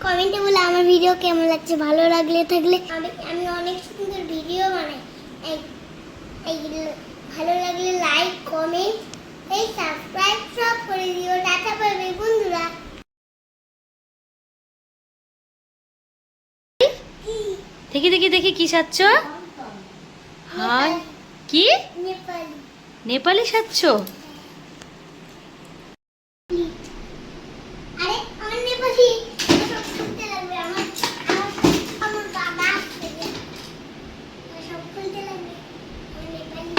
কমেন্টে বলে আমার ভিডিও কেমন লাগছে ভালো লাগলে থাকলে আমি আমি অনেক সুন্দর ভিডিও বানাই। ভালো লাগলে লাইক কমেন্ট এই সাবস্ক্রাইব সব করে দিও। টাটা পাবে বন্ধুরা। দেখি দেখি দেখি কি সাচ্ছ হাই কি? নেপালি। নেপালি সাচ্ছ আরে আমার নেপালি সব খুলতে লাগবে আমার আমার আমার বাবা আসছে যে। আমার সব খুলতে লাগবে আমার নেপালি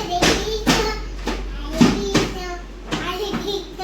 আরে কৃষ্ণ আরে কৃষ্ণ আরে কৃষ্ণ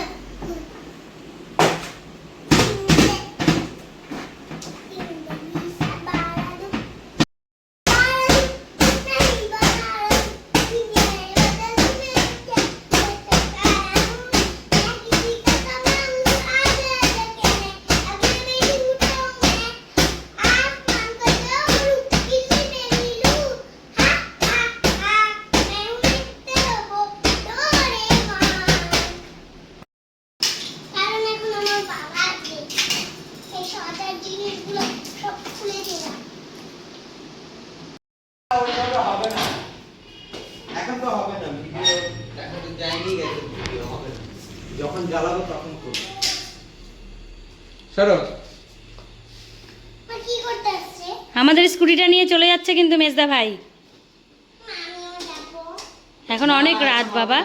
কারণ এখন আমার বাবা আছে এই সজার জিনিসগুলো সব খুলে দিলাম ওইভাবে হবে না এখন তো হবে না ভিডিও এখন তো যায়নি গেছে ভিডিও হবে না। যখন জ্বালাবো তখন করব। সরো। আমাদের স্কুটিটা নিয়ে চলে যাচ্ছে কিন্তু মেজদা ভাই। এখন অনেক রাত বাবা।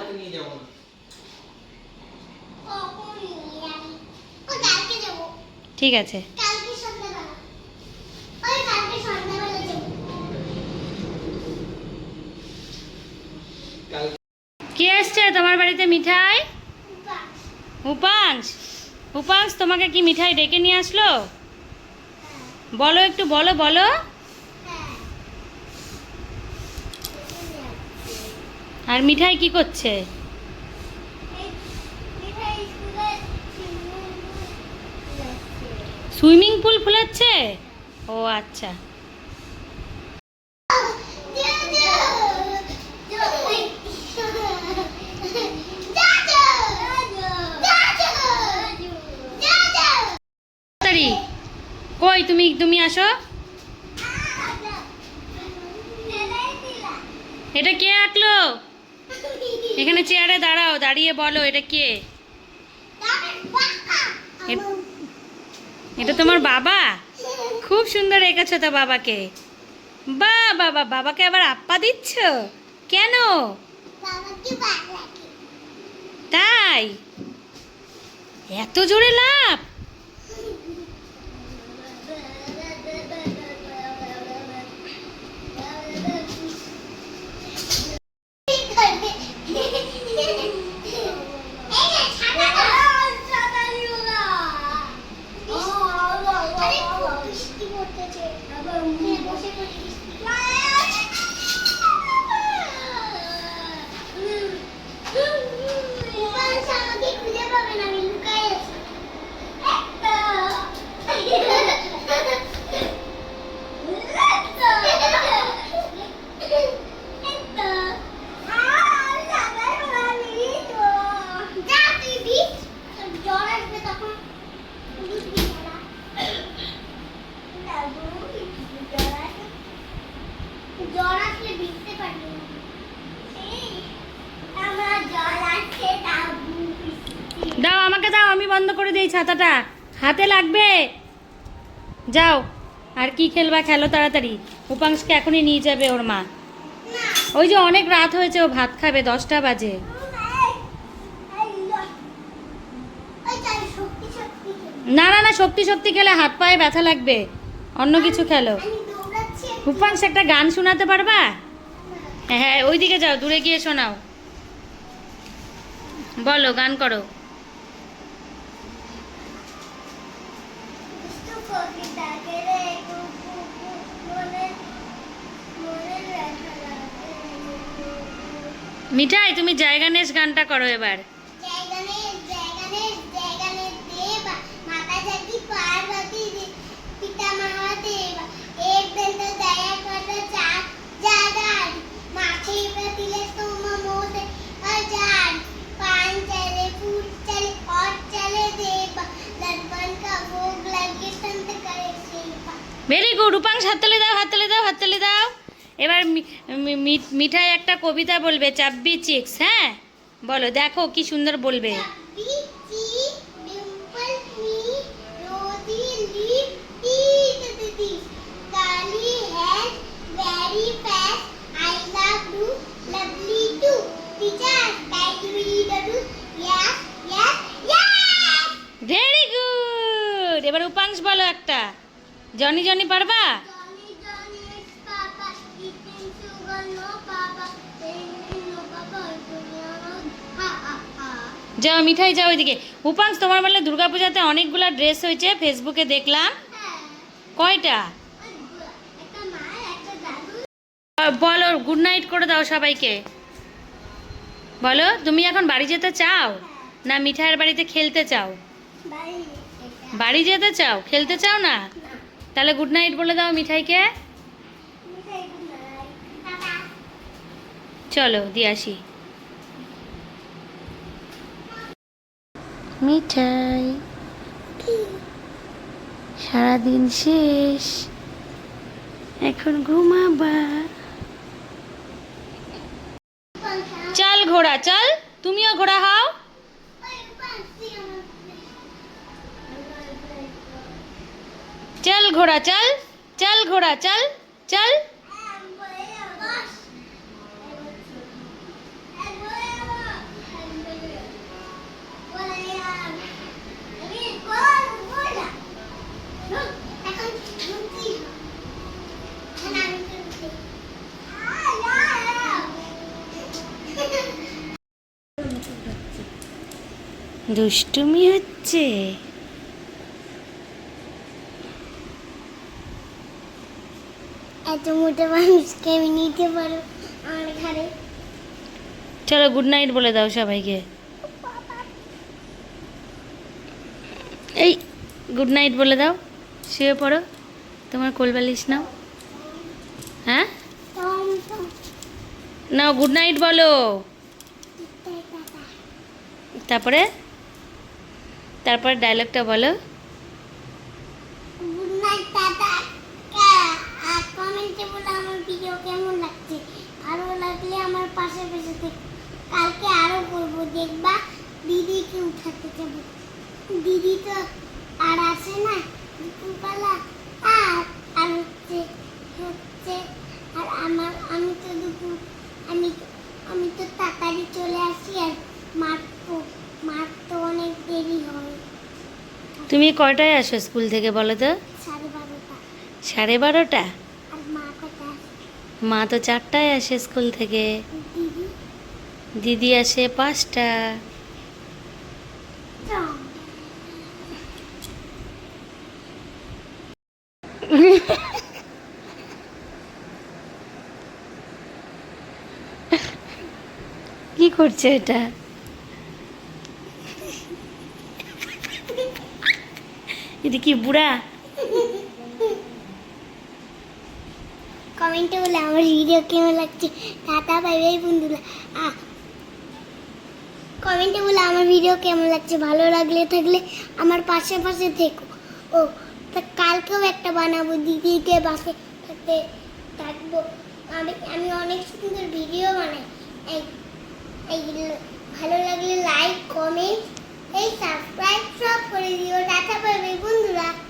ঠিক আছে কালকে সন্ধ্যাবেলা ওই কালকে সন্ধ্যাবেলা যাব কাল কে এসছে তোমার বাড়িতে মিঠাই? উপাংশ উপাংশ তোমাকে কি মিঠাই ডেকে নিয়ে আসলো? বলো একটু, বলো বলো। আর মিঠাই কি করছে। Swimming pool ফুলাচ্ছে? ও আচ্ছা। তাড়াতাড়ি কই তুমি তুমি আসো। এটা কে আঁকলো? এখানে চেয়ারে দাঁড়াও, দাঁড়িয়ে বলো এটা কে? এটা তোমার বাবা? খুব সুন্দর এঁকেছো তো বাবাকে। বা বাবা বাবাকে আবার আপ্পা দিচ্ছ? কেন? তাই? এত জোরে লাভ বৃষ্টি পড়তেছে বসে পড়ি আমাকে খুঁজে পাবেন আমি লুকাই আছি যা তুই ভিজ জ্বর আসবে তখন ভিজবি না জ্বর আসলে ভিজতে পারবি না এই, আমার জ্বর আসছে তাবু দাও, আমাকে দাও, আমি বন্ধ করে দিই ছাতাটা। হাতে লাগবে? যাও, আর কি খেলবা খেলো তাড়াতাড়ি। উপাংশকে এখনই নিয়ে যাবে ওর মা। ওই যে অনেক রাত হয়েছে, ও ভাত খাবে, দশটা বাজে। না না না, শক্তি শক্তি খেলে হাত পায়ে ব্যথা লাগবে। অন্য কিছু খেলো। উপাংশ, একটা গান শোনাতে পারবা? হ্যাঁ ওইদিকে যাও, দূরে গিয়ে শোনাও। বলো, গান করো। মিঠাই তুমি জায়গা নেস গানটা করো এবার। ভেরি রূপাং হাততালি দাও হাততালি দাও হাততালি দাও। এবার মিঠাই একটা কবিতা বলবে চাব্বি চিক্স হ্যাঁ? বলো, দেখো কি সুন্দর বলবে। Ha জনি পারবা? যাও মিঠাই যাও ওইদিকে উপাংশ তোমার বলে দুর্গাপূজাতে অনেকগুলো ড্রেস হয়েছে ফেসবুকে দেখলাম। কয়টা? বলো গুড নাইট করে দাও সবাইকে। বলো তুমি এখন বাড়ি যেতে চাও? না মিঠাইয়ের বাড়িতে খেলতে চাও। বাড়ি যেতে চাও? খেলতে চাও না? তাহলে গুড নাইট বলে দাও মিঠাইকে। চলো দিয়ে আসি। মিঠাই সারাদিন শেষ। এখন ঘুমাবা। চল ঘোড়া চল। তুমিও ঘোড়া হও। ঘোড়া চল চল ঘোড়া চল চল। দুষ্টুমি হচ্ছে। এত মোটা মানুষকে আমি নিতে পারো আমার ঘরে। চলো গুড নাইট বলে দাও সবাইকে। এই গুড নাইট বলে দাও। শুয়ে পড়ো। তোমার কোলবালিশ নাও। হ্যাঁ? নাও গুড নাইট বলো। তারপরে? তারপর ডায়লগটা বলো গুড নাইট টাটা আর কমেন্টে বলে আমার ভিডিও কেমন লাগছে ভালো লাগলে আমার পাশে পাশে থেকে। কালকে আরও করব দেখবা দিদিকে উঠাতে যাব দিদি তো আর আসে না দুপুরবেলা। আর আর হচ্ছে হচ্ছে আর আমার আমি তো দুপুর আমি আমি তো তাড়াতাড়ি চলে আসি আর মার তো অনেক দেরি হয়। তুমি কয়টায় আসো স্কুল থেকে বলো তো? সাড়ে বারোটা। সাড়ে বারোটা? মা মা তো চারটায় আসে স্কুল থেকে। দিদি আসে পাঁচটা। কি করছে এটা? এটা কি বুড়া? কমেন্টে বলে আমার ভিডিও কেমন লাগছে? টাটা, বাই বাই বন্ধুরা। কমেন্টে বলে আমার ভিডিও কেমন লাগছে, ভালো লাগলে থাকলে আমার পাশে পাশে থেকো। ও, তা কালকেও একটা বানাবো, দিদিকে বাসে থাকতে থাকব। আমি আমি অনেক সুন্দর ভিডিও বানাই। এই এই ভালো লাগলে লাইক কমেন্ট এই সাবস্ক্রাইব সব করে দিও। টাটা পাবে বন্ধুরা।